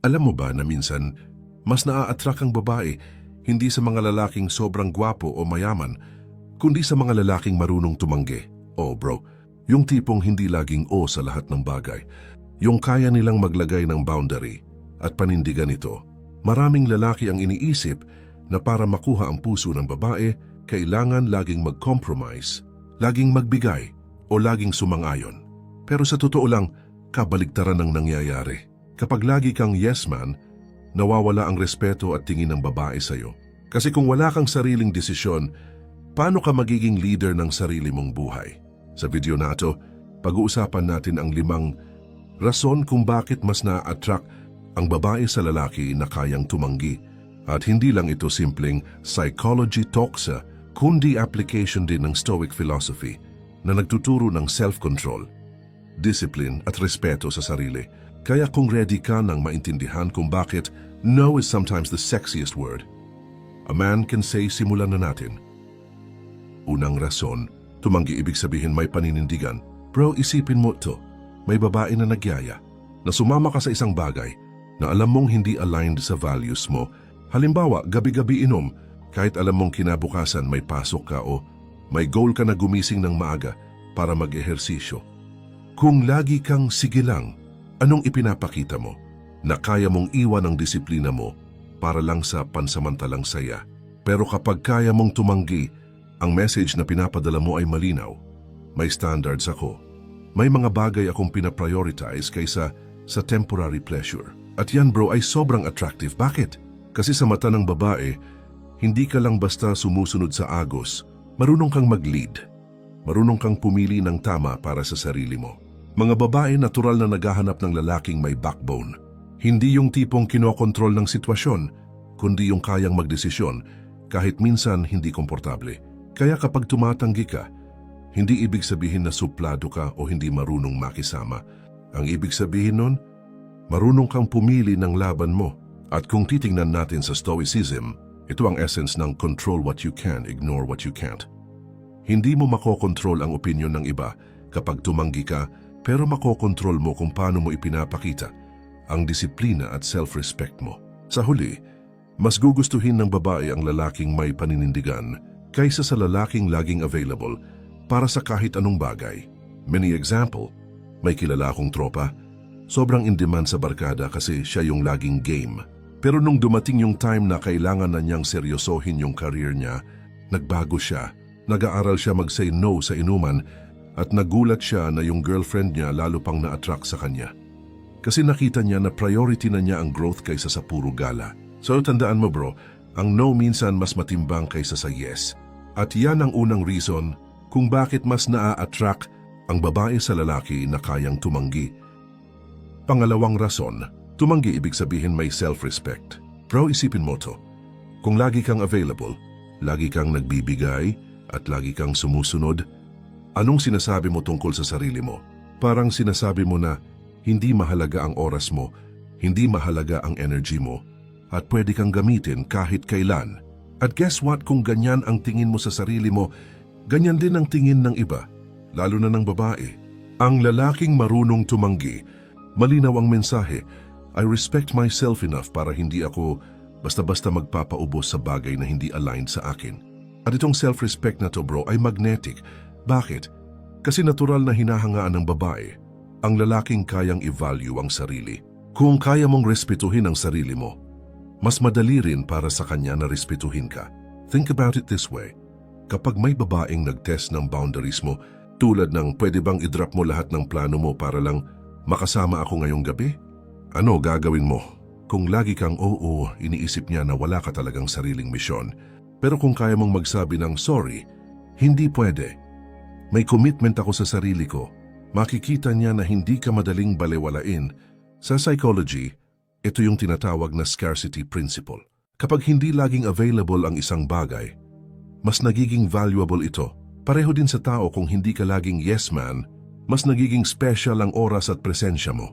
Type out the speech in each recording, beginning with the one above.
Alam mo ba na minsan, mas naa-attract ang babae hindi sa mga lalaking sobrang gwapo o mayaman, kundi sa mga lalaking marunong tumanggi. Oh bro, yung tipong hindi laging o sa lahat ng bagay. Yung kaya nilang maglagay ng boundary at panindigan ito. Maraming lalaki ang iniisip na para makuha ang puso ng babae, kailangan laging mag-compromise, laging magbigay o laging sumang-ayon. Pero sa totoo lang, kabaligtaran ang nangyayari. Kapag lagi kang yes man, nawawala ang respeto at tingin ng babae sa'yo. Kasi kung wala kang sariling desisyon, paano ka magiging leader ng sarili mong buhay? Sa video na ito, pag-uusapan natin ang limang rason kung bakit mas na-attract ang babae sa lalaki na kayang tumanggi. At hindi lang ito simpleng psychology talk sa, kundi application din ng Stoic philosophy na nagtuturo ng self-control, discipline at respeto sa sarili. Kaya kung ready ka nang maintindihan kung bakit no is sometimes the sexiest word, a man can say simulan na natin. Unang rason, tumanggi ibig sabihin may paninindigan. Bro, isipin mo to. May babae na nagyaya, na sumama ka sa isang bagay na alam mong hindi aligned sa values mo. Halimbawa, gabi-gabi inom, kahit alam mong kinabukasan may pasok ka o may goal ka na gumising ng maaga para mag-ehersisyo. Kung lagi kang sige lang, anong ipinapakita mo? Na kaya mong iwan ang disiplina mo para lang sa pansamantalang saya. Pero kapag kaya mong tumanggi, ang message na pinapadala mo ay malinaw. May standards ako. May mga bagay akong pinaprioritize kaysa sa temporary pleasure. At yan bro ay sobrang attractive. Bakit? Kasi sa mata ng babae, hindi ka lang basta sumusunod sa agos. Marunong kang mag-lead. Marunong kang pumili ng tama para sa sarili mo. Mga babae natural na naghahanap ng lalaking may backbone. Hindi yung tipong kinokontrol ng sitwasyon, kundi yung kayang magdesisyon kahit minsan hindi komportable. Kaya kapag tumatanggi ka, hindi ibig sabihin na suplado ka o hindi marunong makisama. Ang ibig sabihin nun, marunong kang pumili ng laban mo. At kung titingnan natin sa Stoicism, ito ang essence ng control what you can, ignore what you can't. Hindi mo makokontrol ang opinion ng iba kapag tumanggi ka, pero makokontrol mo kung paano mo ipinapakita ang disiplina at self-respect mo. Sa huli, mas gugustuhin ng babae ang lalaking may paninindigan kaysa sa lalaking laging available para sa kahit anong bagay. Many example, may kilala akong tropa, sobrang in-demand sa barkada kasi siya yung laging game. Pero nung dumating yung time na kailangan na niyang seryosohin yung career niya, nagbago siya. Nag-aaral siya mag-say no sa inuman at nagulat siya na yung girlfriend niya lalo pang na-attract sa kanya. Kasi nakita niya na priority na niya ang growth kaysa sa puro gala. So tandaan mo bro, ang no minsan mas matimbang kaysa sa yes. At yan ang unang reason kung bakit mas naa-attract ang babae sa lalaki na kayang tumanggi. Pangalawang rason, tumanggi ibig sabihin may self-respect. Bro, isipin mo to. Kung lagi kang available, lagi kang nagbibigay, at lagi kang sumusunod, anong sinasabi mo tungkol sa sarili mo? Parang sinasabi mo na hindi mahalaga ang oras mo, hindi mahalaga ang energy mo, at pwede kang gamitin kahit kailan. At guess what kung ganyan ang tingin mo sa sarili mo, ganyan din ang tingin ng iba, lalo na ng babae. Ang lalaking marunong tumanggi, malinaw ang mensahe, I respect myself enough para hindi ako basta-basta magpapaubos sa bagay na hindi aligned sa akin. At itong self-respect na to bro ay magnetic. Bakit? Kasi natural na hinahangaan ng babae ang lalaking kayang i-value ang sarili. Kung kaya mong respetuhin ang sarili mo, mas madali rin para sa kanya na respetuhin ka. Think about it this way. Kapag may babaeng nag-test ng boundaries mo, tulad ng pwede bang i-drop mo lahat ng plano mo para lang makasama ako ngayong gabi? Ano gagawin mo? Kung lagi kang oo, iniisip niya na wala ka talagang sariling misyon. Pero kung kaya mong magsabi ng sorry, hindi pwede. May commitment ako sa sarili ko. Makikita niya na hindi ka madaling balewalain. Sa psychology, ito yung tinatawag na scarcity principle. Kapag hindi laging available ang isang bagay, mas nagiging valuable ito. Pareho din sa tao kung hindi ka laging yes man, mas nagiging special ang oras at presensya mo.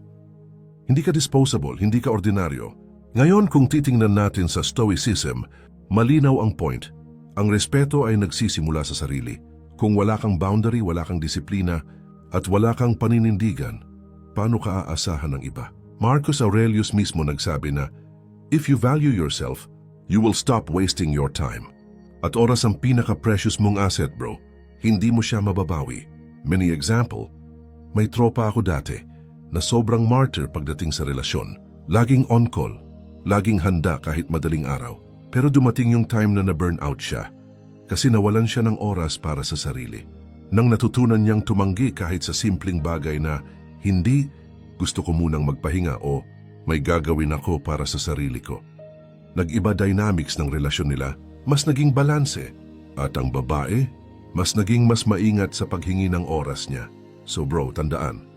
Hindi ka disposable, hindi ka ordinaryo. Ngayon kung titingnan natin sa Stoicism, malinaw ang point. Ang respeto ay nagsisimula sa sarili. Kung wala kang boundary, wala kang disiplina, at wala kang paninindigan, paano ka aasahan ng iba? Marcus Aurelius mismo nagsabi na, If you value yourself, you will stop wasting your time. At oras ang pinaka-precious mong asset, bro. Hindi mo siya mababawi. Many example, may tropa ako dati na sobrang martyr pagdating sa relasyon. Laging on-call, laging handa kahit madaling araw. Pero dumating yung time na na-burn out siya kasi nawalan siya ng oras para sa sarili. Nang natutunan niyang tumanggi kahit sa simpleng bagay na hindi gusto ko munang magpahinga o may gagawin ako para sa sarili ko. Nag-iba dynamics ng relasyon nila, mas naging balanse. At ang babae, mas naging mas maingat sa paghingi ng oras niya. So bro, tandaan,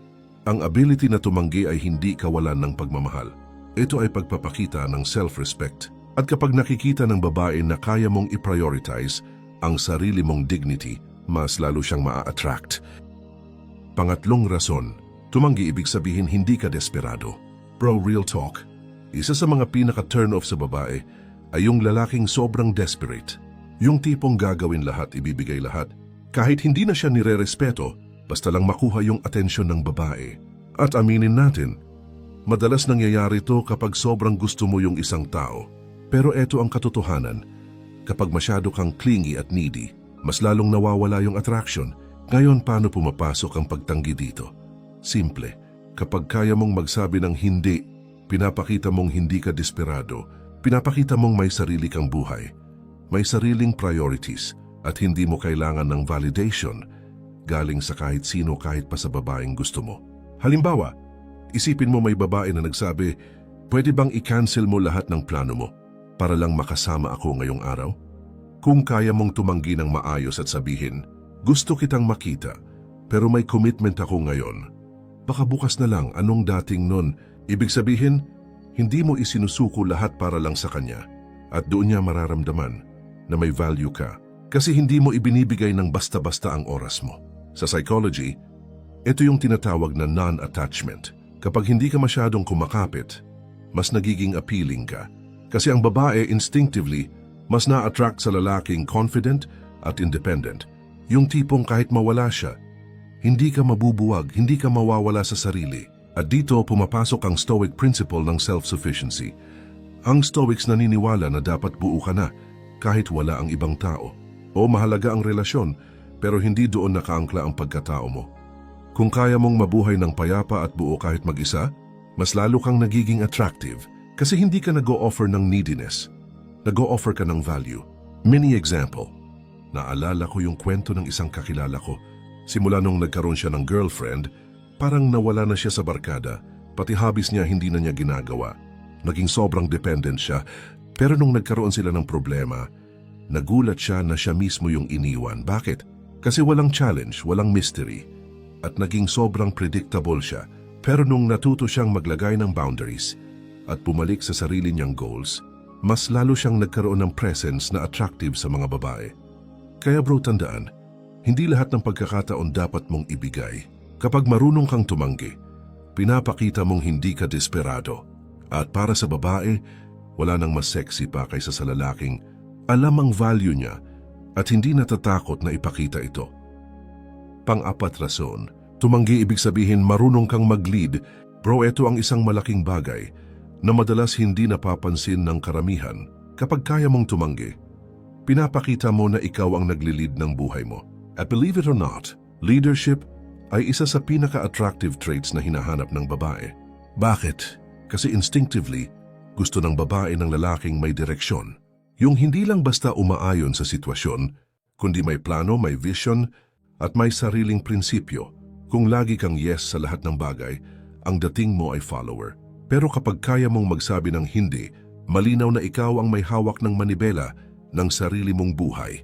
ang ability na tumanggi ay hindi kawalan ng pagmamahal. Ito ay pagpapakita ng self-respect. At kapag nakikita ng babae na kaya mong i-prioritize ang sarili mong dignity, mas lalo siyang maa-attract. Pangatlong rason, tumanggi ibig sabihin hindi ka desperado. Bro, real talk. Isa sa mga pinaka-turn-off sa babae ay yung lalaking sobrang desperate. Yung tipong gagawin lahat, ibibigay lahat. Kahit hindi na siya nire-respeto, basta lang makuha yung atensyon ng babae. At aminin natin, madalas nangyayari to kapag sobrang gusto mo yung isang tao. Pero eto ang katotohanan, kapag masyado kang clingy at needy, mas lalong nawawala yung attraction. Ngayon, paano pumapasok ang pagtanggi dito? Simple. Kapag kaya mong magsabi ng hindi, pinapakita mong hindi ka desperado, pinapakita mong may sarili kang buhay, may sariling priorities, at hindi mo kailangan ng validation galing sa kahit sino kahit pa sa babaeng gusto mo. Halimbawa, isipin mo may babae na nagsabi, pwede bang i-cancel mo lahat ng plano mo para lang makasama ako ngayong araw? Kung kaya mong tumanggi ng maayos at sabihin, gusto kitang makita, pero may commitment ako ngayon. Baka bukas na lang anong dating nun, ibig sabihin, hindi mo isinusuko lahat para lang sa kanya at doon niya mararamdaman na may value ka kasi hindi mo ibinibigay ng basta-basta ang oras mo. Sa psychology, ito yung tinatawag na non-attachment. Kapag hindi ka masyadong kumakapit, mas nagiging appealing ka. Kasi ang babae instinctively mas na-attract sa lalaking confident at independent. Yung tipong kahit mawala siya, hindi ka mabubuwag, hindi ka mawawala sa sarili. At dito pumapasok ang Stoic principle ng self-sufficiency. Ang Stoics naniniwala na dapat buo ka na kahit wala ang ibang tao. O mahalaga ang relasyon pero hindi doon nakaangkla ang pagkatao mo. Kung kaya mong mabuhay ng payapa at buo kahit mag-isa, mas lalo kang nagiging attractive kasi hindi ka nag-o-offer ng neediness. Nag-o-offer ka ng value. Mini example. Naalala ko yung kwento ng isang kakilala ko. Simula nung nagkaroon siya ng girlfriend, parang nawala na siya sa barkada, pati hobbies niya hindi na niya ginagawa. Naging sobrang dependent siya, pero nung nagkaroon sila ng problema, nagulat siya na siya mismo yung iniwan. Bakit? Kasi walang challenge, walang mystery. At naging sobrang predictable siya. Pero nung natuto siyang maglagay ng boundaries at pumalik sa sarili niyang goals, mas lalo siyang nagkaroon ng presence na attractive sa mga babae. Kaya bro, tandaan, hindi lahat ng pagkakataon dapat mong ibigay. Kapag marunong kang tumanggi, pinapakita mong hindi ka desperado. At para sa babae, wala nang mas sexy pa kaysa sa lalaking alam ang value niya at hindi natatakot na ipakita ito. Pang-apat rason, tumanggi ibig sabihin marunong kang mag-lead, bro ito ang isang malaking bagay na madalas hindi napapansin ng karamihan kapag kaya mong tumanggi. Pinapakita mo na ikaw ang nagli-lead ng buhay mo. At believe it or not, leadership ay isa sa pinaka-attractive traits na hinahanap ng babae. Bakit? Kasi instinctively, gusto ng babae ng lalaking may direksyon. Yung hindi lang basta umaayon sa sitwasyon, kundi may plano, may vision, at may sariling prinsipyo. Kung lagi kang yes sa lahat ng bagay, ang dating mo ay follower. Pero kapag kaya mong magsabi ng hindi, malinaw na ikaw ang may hawak ng manibela ng sarili mong buhay.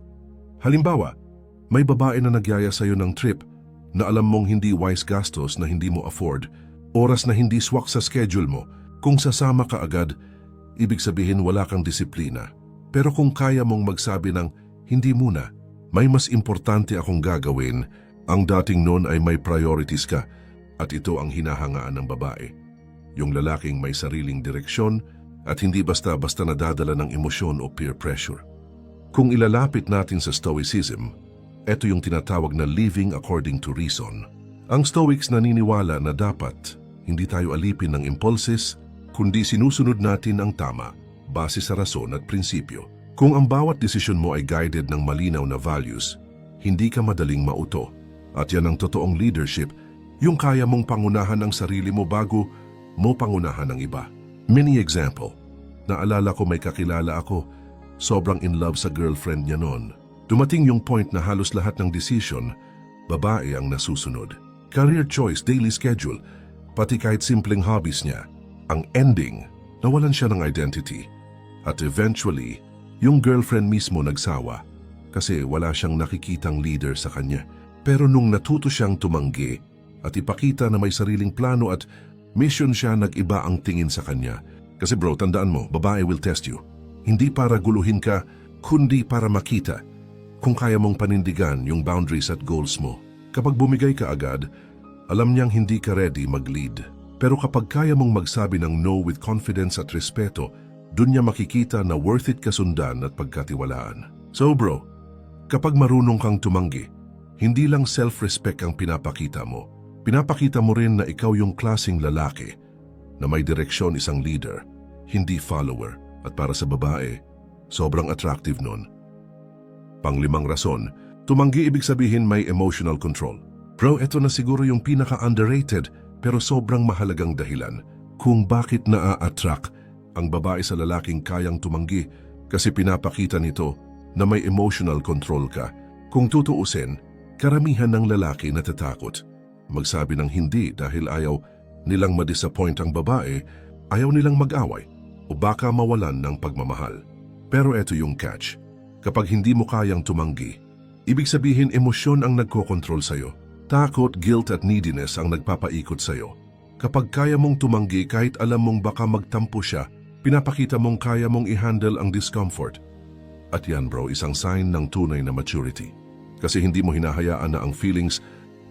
Halimbawa, may babae na nagyaya sa'yo ng trip na alam mong hindi wise gastos na hindi mo afford, oras na hindi swak sa schedule mo, kung sasama ka agad, ibig sabihin wala kang disiplina. Pero kung kaya mong magsabi ng hindi muna, may mas importante akong gagawin, ang dating noon ay may priorities ka at ito ang hinahangaan ng babae. Yung lalaking may sariling direksyon at hindi basta-basta nadadala ng emosyon o peer pressure. Kung ilalapit natin sa Stoicism, ito yung tinatawag na living according to reason. Ang Stoics naniniwala na dapat Hindi tayo alipin ng impulses, kundi sinusunod natin ang tama base sa rason at prinsipyo. Kung ang bawat desisyon mo ay guided ng malinaw na values, hindi ka madaling mauto. At yan ang totoong leadership, yung kaya mong pangunahan ang sarili mo bago mo pangunahan ang iba. Mini example, naalala ko may kakilala ako, sobrang in love sa girlfriend niya noon. Dumating yung point na halos lahat ng decision, babae ang nasusunod. Career choice, daily schedule, pati kahit simpleng hobbies niya. Ang ending, nawalan siya ng identity. At eventually, yung girlfriend mismo nagsawa kasi wala siyang nakikitang leader sa kanya. Pero nung natuto siyang tumanggi at ipakita na may sariling plano at mission siya nag-iba ang tingin sa kanya. Kasi bro, tandaan mo, babae will test you. Hindi para guluhin ka, kundi para makita kung kaya mong panindigan yung boundaries at goals mo. Kapag bumigay ka agad, alam niyang hindi ka ready mag-lead. Pero kapag kaya mong magsabi ng no with confidence at respeto, dun niya makikita na worth it kasundan at pagkatiwalaan. So bro, kapag marunong kang tumanggi, hindi lang self-respect ang pinapakita mo. Pinapakita mo rin na ikaw yung klasing lalaki na may direksyon isang leader, hindi follower. At para sa babae, sobrang attractive nun. Panglimang rason, tumanggi ibig sabihin may emotional control. Bro, eto na siguro yung pinaka-underrated pero sobrang mahalagang dahilan kung bakit naa-attract ang babae sa lalaking kayang tumanggi kasi pinapakita nito na may emotional control ka. Kung tutuusin, karamihan ng lalaki natatakot. Magsabi ng hindi dahil ayaw nilang madisappoint ang babae, ayaw nilang mag-away o baka mawalan ng pagmamahal. Pero eto yung catch. Kapag hindi mo kayang tumanggi, ibig sabihin emosyon ang nagkokontrol sa'yo. Takot, guilt at neediness ang nagpapaikot sa'yo. Kapag kaya mong tumanggi kahit alam mong baka magtampo siya, pinapakita mong kaya mong i-handle ang discomfort. At yan bro, isang sign ng tunay na maturity. Kasi hindi mo hinahayaan na ang feelings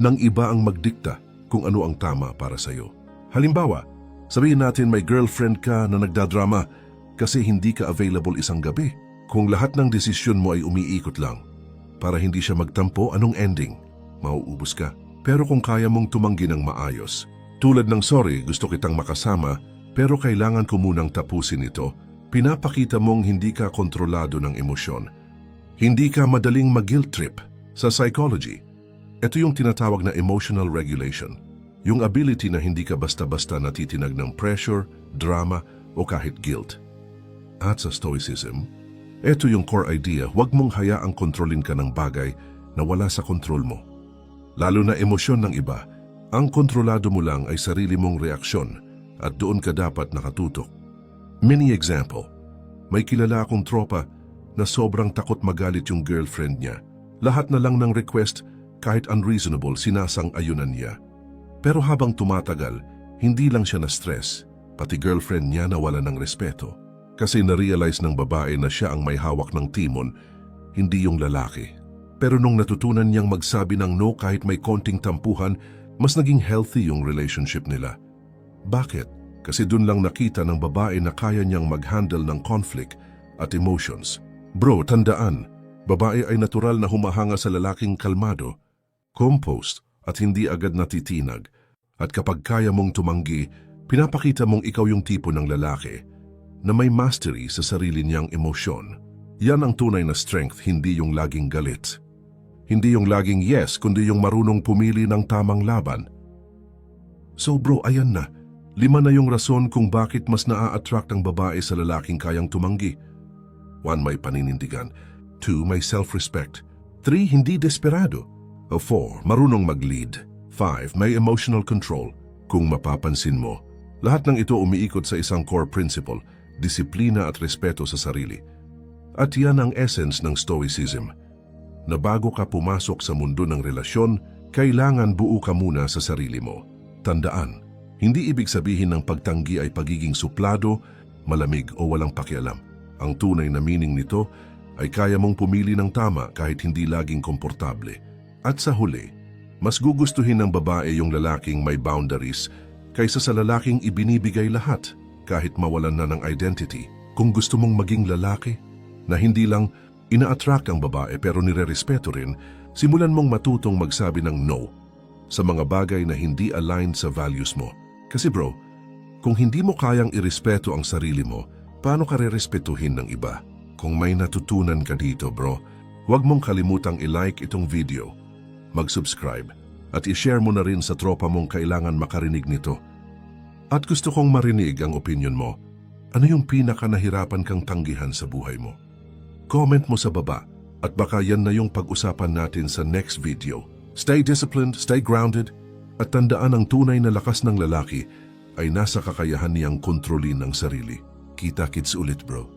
ng iba ang magdikta kung ano ang tama para sa'yo. Halimbawa, sabihin natin may girlfriend ka na nagdadrama kasi hindi ka available isang gabi. Kung lahat ng desisyon mo ay umiikot lang, para hindi siya magtampo, anong ending? Mauubos ka. Pero kung kaya mong tumanggi ng maayos, tulad ng sorry, gusto kitang makasama, pero kailangan ko munang tapusin ito, pinapakita mong hindi ka kontrolado ng emosyon. Hindi ka madaling mag-guilt trip. Sa psychology, ito yung tinatawag na emotional regulation. Yung ability na hindi ka basta-basta natitinag ng pressure, drama, o kahit guilt. At sa stoicism, ito yung core idea, huwag mong hayaang kontrolin ka ng bagay na wala sa kontrol mo. Lalo na emosyon ng iba, ang kontrolado mo lang ay sarili mong reaksyon at doon ka dapat nakatutok. Mini example, may kilala akong tropa na sobrang takot magalit yung girlfriend niya. Lahat na lang ng request, kahit unreasonable, sinasang ayunan niya. Pero habang tumatagal, hindi lang siya na-stress, pati girlfriend niya nawala ng respeto. Kasi na-realize ng babae na siya ang may hawak ng timon, hindi yung lalaki. Pero nung natutunan niyang magsabi ng no kahit may konting tampuhan, mas naging healthy yung relationship nila. Bakit? Kasi dun lang nakita ng babae na kaya niyang mag-handle ng conflict at emotions. Bro, tandaan, babae ay natural na humahanga sa lalaking kalmado, compost at hindi agad natitinag. At kapag kaya mong tumanggi, pinapakita mong ikaw yung tipo ng lalaki na may mastery sa sarili niyang emosyon. Yan ang tunay na strength, hindi yung laging galit. Hindi yung laging yes, kundi yung marunong pumili ng tamang laban. So bro, ayan na. Lima na yung rason kung bakit mas naa-attract ang babae sa lalaking kayang tumanggi. One, may paninindigan. Two, may self-respect. Three, hindi desperado. O four, marunong mag-lead. Five, may emotional control. Kung mapapansin mo, lahat ng ito umiikot sa isang core principle, disiplina at respeto sa sarili. At yan ang essence ng Stoicism. Na bago ka pumasok sa mundo ng relasyon, kailangan buo ka muna sa sarili mo. Tandaan, hindi ibig sabihin ng pagtanggi ay pagiging suplado, malamig o walang pakialam. Ang tunay na meaning nito ay kaya mong pumili ng tama kahit hindi laging komportable. At sa huli, mas gugustuhin ng babae yung lalaking may boundaries kaysa sa lalaking ibinibigay lahat kahit mawalan na ng identity. Kung gusto mong maging lalaki, na hindi lang ina-attract ang babae pero nire-respeto rin, simulan mong matutong magsabi ng no sa mga bagay na hindi aligned sa values mo. Kasi bro, kung hindi mo kayang irespeto ang sarili mo, paano ka rerespetuhin ng iba? Kung may natutunan ka dito bro, huwag mong kalimutang i-like itong video, mag-subscribe, at i-share mo na rin sa tropa mong kailangan makarinig nito. At gusto kong marinig ang opinion mo. Ano yung pinaka nahirapan kang tanggihan sa buhay mo? Comment mo sa baba at baka yan na yung pag-usapan natin sa next video. Stay disciplined, stay grounded, at tandaan ang tunay na lakas ng lalaki ay nasa kakayahan niyang kontrolin ang sarili. Kita-kits ulit bro.